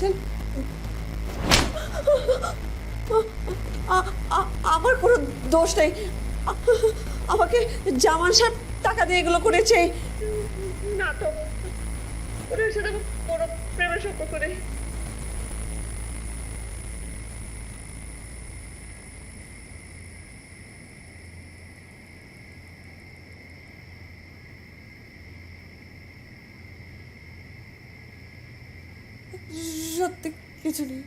করছেন? আমার কোনো দোষ নেই। আমাকে জামান সাহেব টাকা দিয়ে এগুলো করেছে। না তো ওদের আমার কোনো প্রেমের সম্পর্ক নেই। সত্যি কিছু নেই।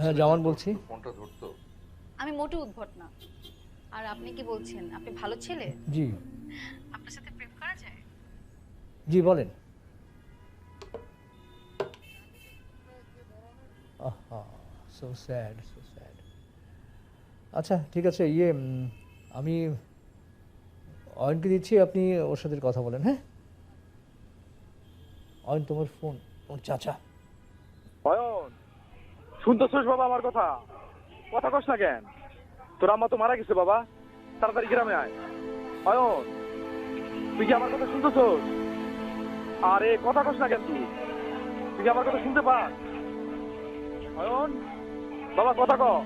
হ্যাঁ, ছেলে জামান বলছি। ফোনটা ধরতো। আমি মোটে উদ্ভট না। আর আপনি কি বলছেন? আপনি ভালো ছেলে? জি। আপনার সাথে প্রেম করা যায়? জি বলেন। সো স্যাড সো স্যাড আচ্ছা ঠিক আছে ইয়ে আমি অয়নকে দিচ্ছি আপনি ওর সাথে কথা বলেন হ্যাঁ? অয়ন তোমার ফোন তোমার চাচা। শুনতেছিস বাবা আমার কথা? কথা কস না কেন? তোর আম্মা তো মারা গেছে বাবা। তাড়াতাড়ি গ্রামে আয়। অয়ন, তুই কি আমার কথা শুনতেছস? আরে, কথা কস না কেন তুই? তুই কি আমার কথা শুনতে পাস? অয়ন, বাবা, কথা ক।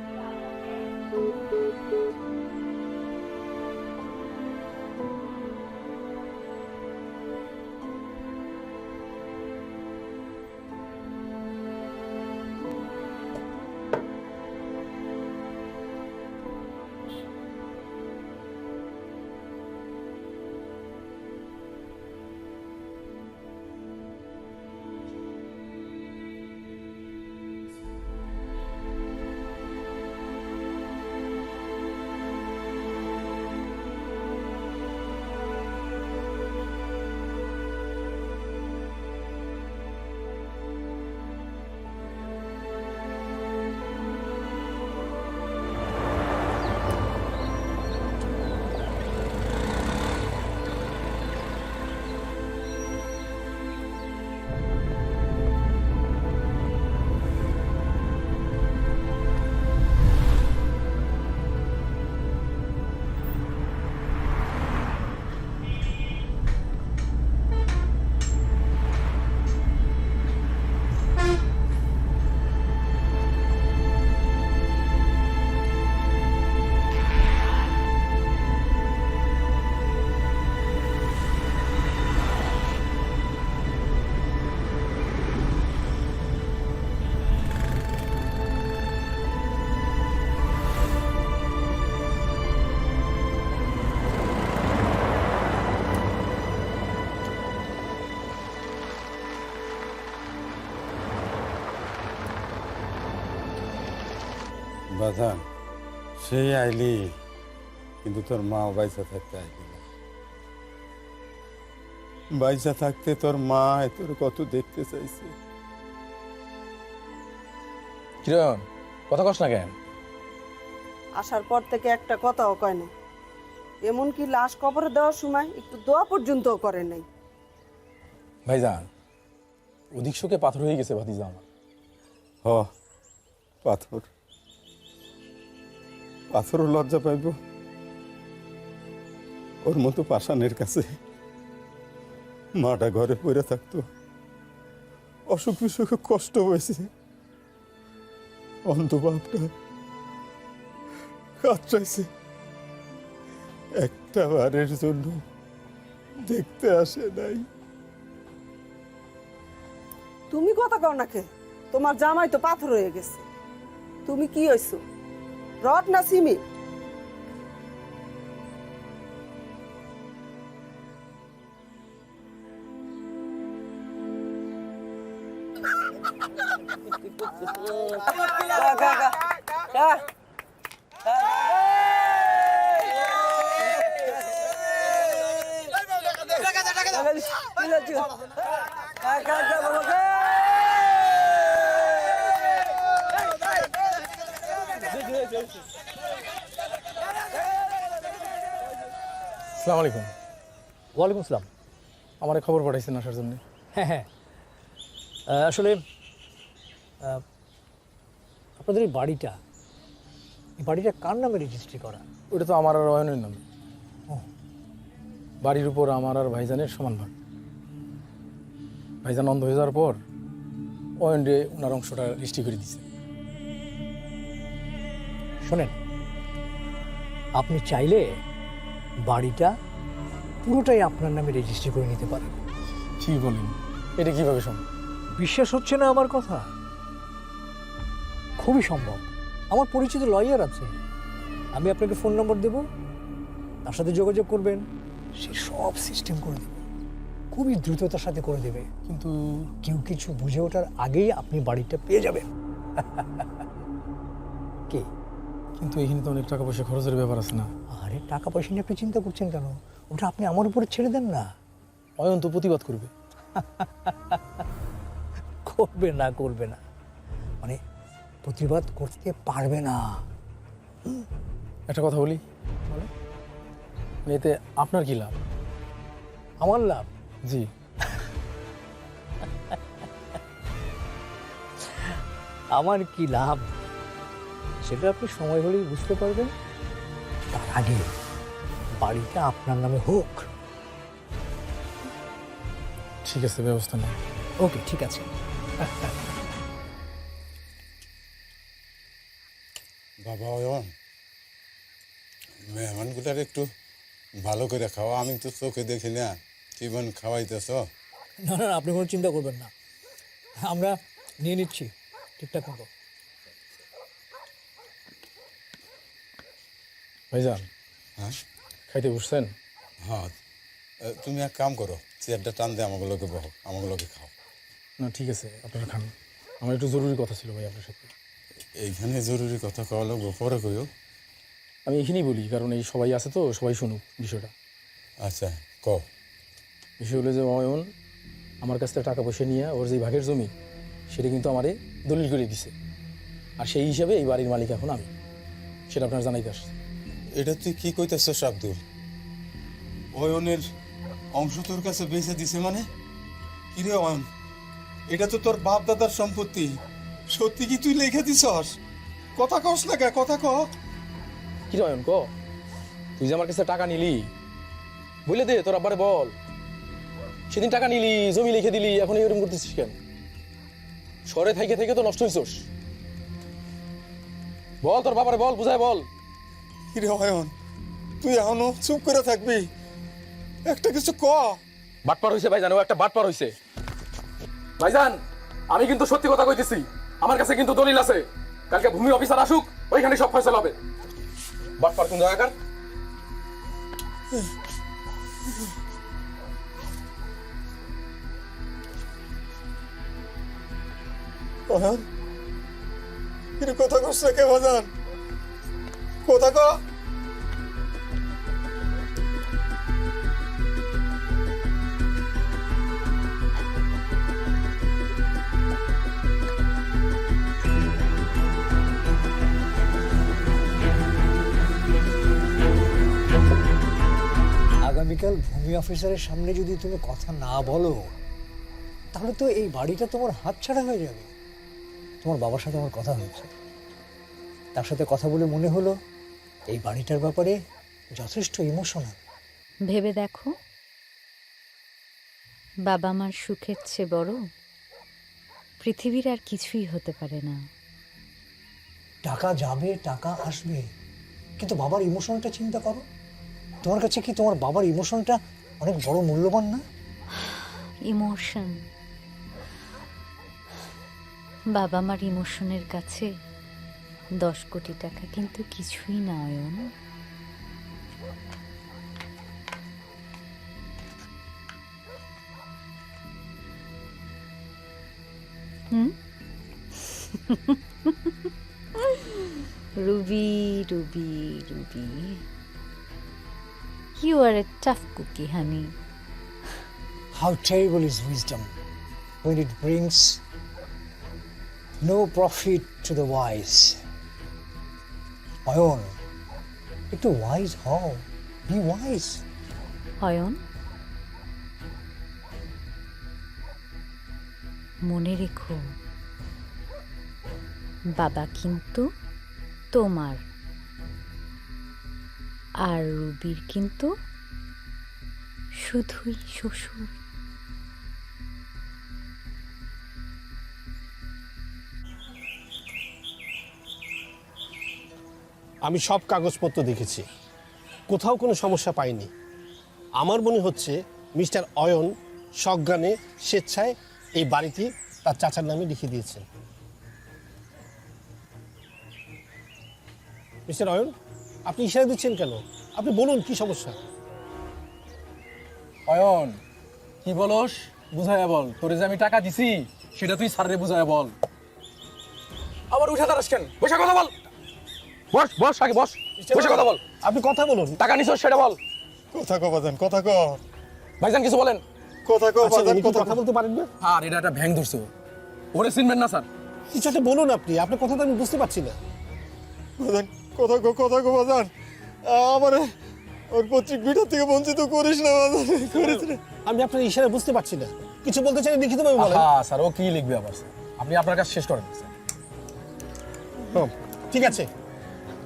বাধা সেই আইলি কিন্তু তোর মা বাইসা থাকতে আইলি না। বাইসা থাকতে তোর মা তোর কত দেখতে চাইছে। কিরণ কথা কস না কেন? আসার পর থেকে একটা কথাও কয় না। এমনকি লাশ কবরে দেওয়ার সময় একটু দোয়া পর্যন্তও করে নাই। ভাইজান অধিক শোকে পাথর হয়ে গেছে ভাতিজা আমার। হ পাথর। পাথরও লজ্জা পাইব। ওর মতো পাষাণের কাছে মাটা ঘরে পড়ে থাকতো। অসুখ বিসুখে কষ্ট হয়েছে। অন্ধবাপটা কাতরাইছে একটা বারের জন্য দেখতে আসে নাই। তুমি কথা কও না কে? তোমার জামাই তো পাথর হয়ে গেছে। তুমি কি হইছো? রড না আসসালামু আলাইকুম। ওয়ালাইকুম আসসালাম। আমার খবর পাঠাইছেন আসার জন্য। হ্যাঁ হ্যাঁ। আসলে আপনাদের এই বাড়িটা এই বাড়িটা কার নামে রেজিস্ট্রি করা? ওটা তো আমার আর অয়নের নামে। ও। বাড়ির উপর আমার আর ভাইজানের সমান ভাগ। ভাইজান অন্ধ হয়ে যাওয়ার পর অয়ন রে ওনার অংশটা রেজিস্ট্রি করে দিছে। শোনেন আপনি চাইলে বাড়িটা পুরোটাই আপনার নামে রেজিস্ট্রি করে নিতে পারেন। কি বলেন। এটা কীভাবে সম্ভব? বিশ্বাস হচ্ছে না আমার কথা? খুবই সম্ভব। আমার পরিচিত লয়ার আছে। আমি আপনাকে ফোন নম্বর দেব। তার সাথে যোগাযোগ করবেন। সে সব সিস্টেম করে দেবে। খুবই দ্রুততার সাথে করে দেবে। কিন্তু কেউ কিছু বুঝে ওঠার আগেই আপনি বাড়িটা পেয়ে যাবেন। কে? কিন্তু এখানে তো অনেক টাকা পয়সা খরচের ব্যাপার আছে না। আরে টাকা পয়সা নিয়ে আপনি চিন্তা করছেন কেন? ওটা আপনি আমার উপরে ছেড়ে দেন না। অয়ন তো প্রতিবাদ করবে। করবে না করবে না। মানে প্রতিবাদ করতে পারবে না। একটা কথা বলি। এতে আপনার কি লাভ? আমার লাভ? জি। আমার কি লাভ? সেটা আপনি সময় হলেই বুঝতে পারবেন। তার আগে বাড়িটা আপনার নামে হোক। ঠিক আছে ব্যবস্থা নেই ওকে ঠিক আছে। বাবা অয়ন মেহমানগুলার একটু ভালো করে খাওয়া আমি তো চোখে দেখি না। জীবন খাওয়াইতেছ? না না আপনি কোনো চিন্তা করবেন না। আমরা নিয়ে নিচ্ছি ঠিকঠাক মতো। ভাইজান হ্যাঁ? খাইতে বসছেন? হ্যাঁ তুমি এক কাম করো চেয়ারটা টান দিয়ে আমাগুলোকে বহ আমাগুলোকে খাও। না ঠিক আছে আপনারা খান। আমার একটু জরুরি কথা ছিল ভাই আপনার সাথে। এইখানে জরুরি কথা কওয়া লাগবো পরে কইও। আমি এখানেই বলি কারণ এই সবাই আছে তো সবাই শুনুক বিষয়টা। আচ্ছা ক বিষয় হলো যে অয়ন আমার কাছ থেকে টাকা পয়সা নিয়ে ওর যে ভাগের জমি সেটা কিন্তু আমারে দলিল করে দিছে। আর সেই হিসাবে এই বাড়ির মালিক এখন আমি সেটা আপনার জানাইতে আসছে এটা তুই কি কইতেছস আব্দুল? অয়নের অংশ তোর কাছে বেঁচে দিছে মানে? কিরে অয়ন এটা তো তোর বাপ দাদার সম্পত্তি। সত্যি কি তুই লিখে দিছস? কথা কস না কে কথা ক। কি রে অয়ন ক? তুই যে আমার কাছে টাকা নিলি বলে দে তোর আব্বারে বল। সেদিন টাকা নিলি জমি লিখে দিলি এখন এরকম করতেছিস কেন? শহরে থেকে থেকে তো নষ্ট হইছস। বল তোর বাবারে বল বুঝায় বল। কিরে অয়ন তুই এখনও চুপ করে থাকবি? একটা কিছু ক। বাটপার হইছে ভাইজান ও একটা বাটপার হইছে। ভাইজান আমি কিন্তু সত্যি কথা কইতেছি আমার কাছে কিন্তু দলিল আছে। কালকে ভূমি অফিসার আসুক ওইখানে সব ফয়সালা হবে। বাটপার কোন জায়গাকার? অয়ন কিরে কথা না কে বাজান আগামীকাল ভূমি অফিসারের সামনে যদি তুমি কথা না বলো, তাহলে তো এই বাড়িটা তোমার হাতছাড়া হয়ে যাবে। তোমার বাবার সাথে আমার কথা হয়েছে। তার সাথে কথা বলে মনে হলো এই বাড়িটার ব্যাপারে যথেষ্ট ইমোশনাল। ভেবে দেখো। বাবা মার সুখের চেয়ে বড় পৃথিবীর আর কিছুই হতে পারে না। টাকা যাবে টাকা আসবে কিন্তু বাবার ইমোশনটা চিন্তা করো। তোমার কাছে কি তোমার বাবার ইমোশনটা অনেক বড় মূল্যবান না? ইমোশন। বাবা মার ইমোশনের কাছে দশ কোটি টাকা কিন্তু কিছুই না Ayan hmm Ruby Ruby Ruby you are a tough cookie honey How terrible is wisdom when it brings no profit to the wise. Ayan একটু ওয়াইজ হও বি ওয়াইজ অয়ন মনে রেখো বাবা কিন্তু তোমার আর রুবির কিন্তু শুধুই শ্বশুর আমি সব কাগজপত্র দেখেছি। কোথাও কোনো সমস্যা পাইনি। আমার মনে হচ্ছে মিস্টার অয়ন সজ্ঞানে স্বেচ্ছায় এই বাড়িটি তার চাচার নামে লিখে দিয়েছেন। মিস্টার অয়ন, আপনি ইশারা দিচ্ছেন কেন? আপনি বলুন, কি সমস্যা? অয়ন, কি বলস? বুঝাইয়া বল, তোরে যে আমি টাকা দিছি, সেটা তুই স্যাররে বুঝাইয়া বল। আবার উঠে দাঁড়াস কেন? বসে কথা বল। বস বস আগে বস। বসে। কথা বল। আপনি কথা বলুন। টাকা নিছ সেটা বল। কথা কো বাজান কথা কো ভাইজান কিছু বলেন। কথা কো আচ্ছা, বাজান কথা বলতে পারেন না? আর এটা একটা ভ্যাং ধরছে। ওরে চিনবেন না স্যার। কিছু একটা বলুন আপনি আপনার কথা তো আমি বুঝতে পারছি না। বাজান কথা কো কথা কো বাজান। আমারে ওর পত্রিক বিটা থেকে বঞ্চিত করিস না বাজান করিস না। আমি আপনার ইশারা বুঝতে পারছি না। কিছু বলতে চাই লিখিতভাবে বলেন। হ্যাঁ স্যার ও কি লিখবে আবার স্যার? আপনি আপনার কাজ শেষ করেন স্যার। ঠিক আছে।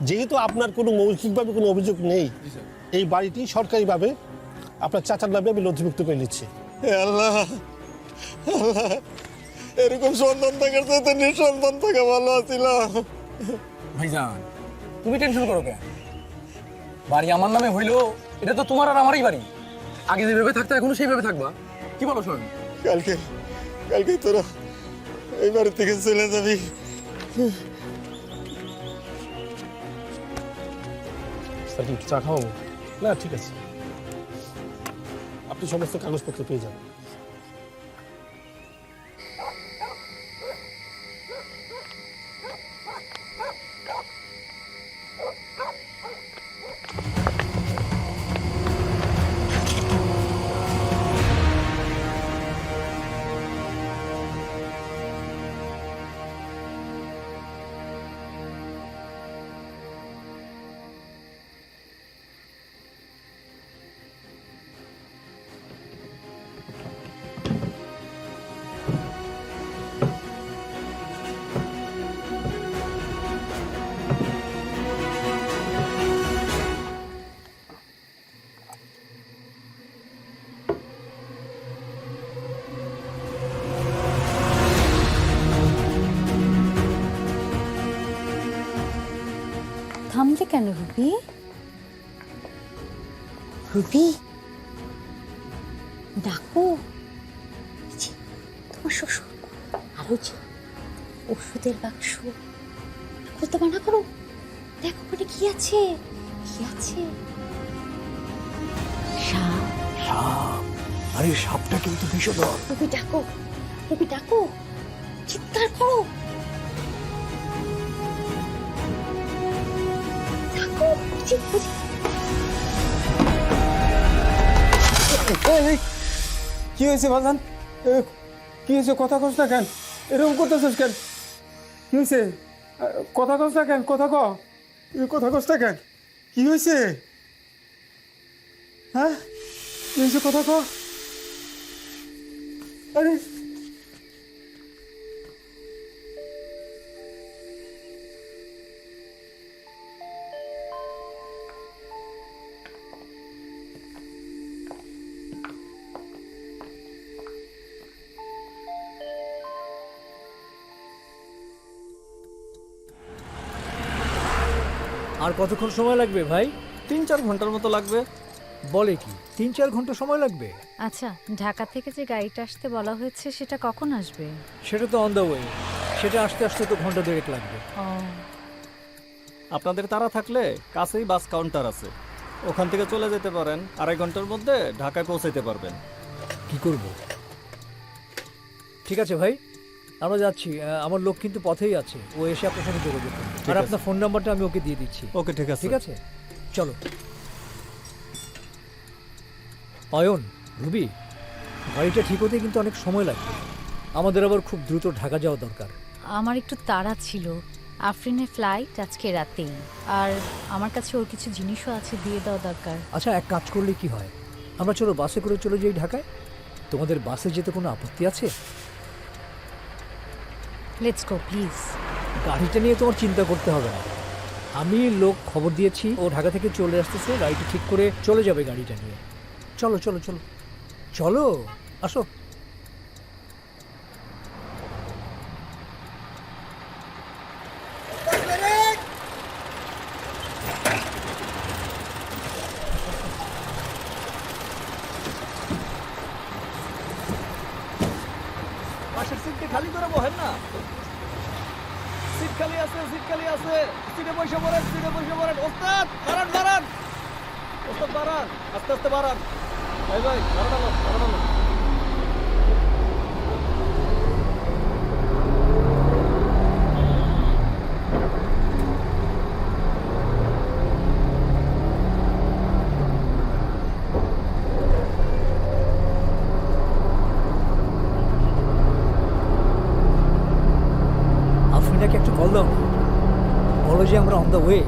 যেহেতু আপনার কোনো মৌখিকভাবে কোনো অভিযোগ নেই এই বাড়িটি সরকারিভাবে আপনার চাচার নামে আমি নথিভুক্ত করে নিচ্ছি। আল্লাহ এরকম সন্তান থাকার সাথে নিঃসন্তান থাকা ভালো আছিল ভাইজান তুমি টেনশন করো কেন? বাড়ি আমার নামে হইল এটা তো তোমার আর আমারই বাড়ি। আগে যেভাবে থাকতো এখনও সেইভাবে থাকবা। কি বলো শোন? কালকে কালকে তোরা এই বাড়ি থেকে চলে যাবি। স্যার একটু চা খাওয়াবো? না ঠিক আছে। আপনি সমস্ত কাগজপত্র পেয়ে যাবেন কেন রুবি? রুবি? ডাকো? তোমার শ্বশুর আর যে ওষুধের বাক্স। খুলতে মানা করো। দেখো ওখানে কি আছে কি আছে? সাপ। সাপ? আরে সাপটা কিন্তু বিষধর। রুবি ডাকো। রুবি ডাকো। চিৎকার করো। কি হয়েছে এ, কি হয়েছে? কথা কস না কেন? এরকম করতেছিস কেন? কি হয়েছে? কথা কস না কেন? কথা ক। কথা কস না কেন? কি হয়েছে? হ্যাঁ? কি হয়েছে? কথা ক। আরে আর কতক্ষণ সময় লাগবে ভাই? তিন চার ঘণ্টার মতো লাগবে। বলে কি? তিন চার ঘণ্টা সময় লাগবে? আচ্ছা ঢাকা থেকে যে গাড়িটা আসতে বলা হয়েছে সেটা কখন আসবে? সেটা তো অন দ্য ওয়ে সেটা আসতে আসতে তো ঘণ্টা দেড়েক লাগবে। ও। আপনাদের তারা থাকলে কাছেই বাস কাউন্টার আছে। ওখান থেকে চলে যেতে পারেন। আড়াই ঘণ্টার মধ্যে ঢাকায় পৌঁছাইতে পারবেন। কি করব? ঠিক আছে ভাই। আমরা যাচ্ছি আমার লোক কিন্তু পথেই আছে ও এসে আপনার সাথে যোগাযোগ আর আপনার ফোন নাম্বারটা আমি ওকে দিয়ে দিচ্ছি। ওকে ঠিক আছে। ঠিক আছে? চলো। অয়ন রুবি গাড়িটা ঠিক হতে কিন্তু অনেক সময় লাগবে। আমাদের আবার খুব দ্রুত ঢাকা যাওয়া দরকার। আমার একটু তাড়া ছিল। আফরিনের ফ্লাইট আজকে রাতেই। আর আমার কাছে ওর কিছু জিনিসও আছে দিয়ে দেওয়া দরকার। আচ্ছা এক কাজ করলে কি হয়? আমরা চলো বাসে করে চলে যাই ঢাকায়। তোমাদের বাসে যেতে কোনো আপত্তি আছে? লেটস গো প্লিজ গাড়িটা নিয়ে তোমার চিন্তা করতে হবে না। আমি লোক খবর দিয়েছি, ও ঢাকা থেকে চলে আসতেছে, গাড়িটা ঠিক করে চলে যাবে গাড়িটা নিয়ে। চলো চলো চলো। চলো, আসো। খালি করে বহেন না। সিট খালি আছে সিট খালি আছে। সিটে বসে পড়েন, সিটে বসে পড়েন। ওস্তাদ বাড়ান বাড়ান ওস্তাদ বাড়ান আস্তে আস্তে বাড়ান। ভাই ভাই, বাড়ানো বাড়ান আফরিনাকে একটু কল দাও না। বলো যে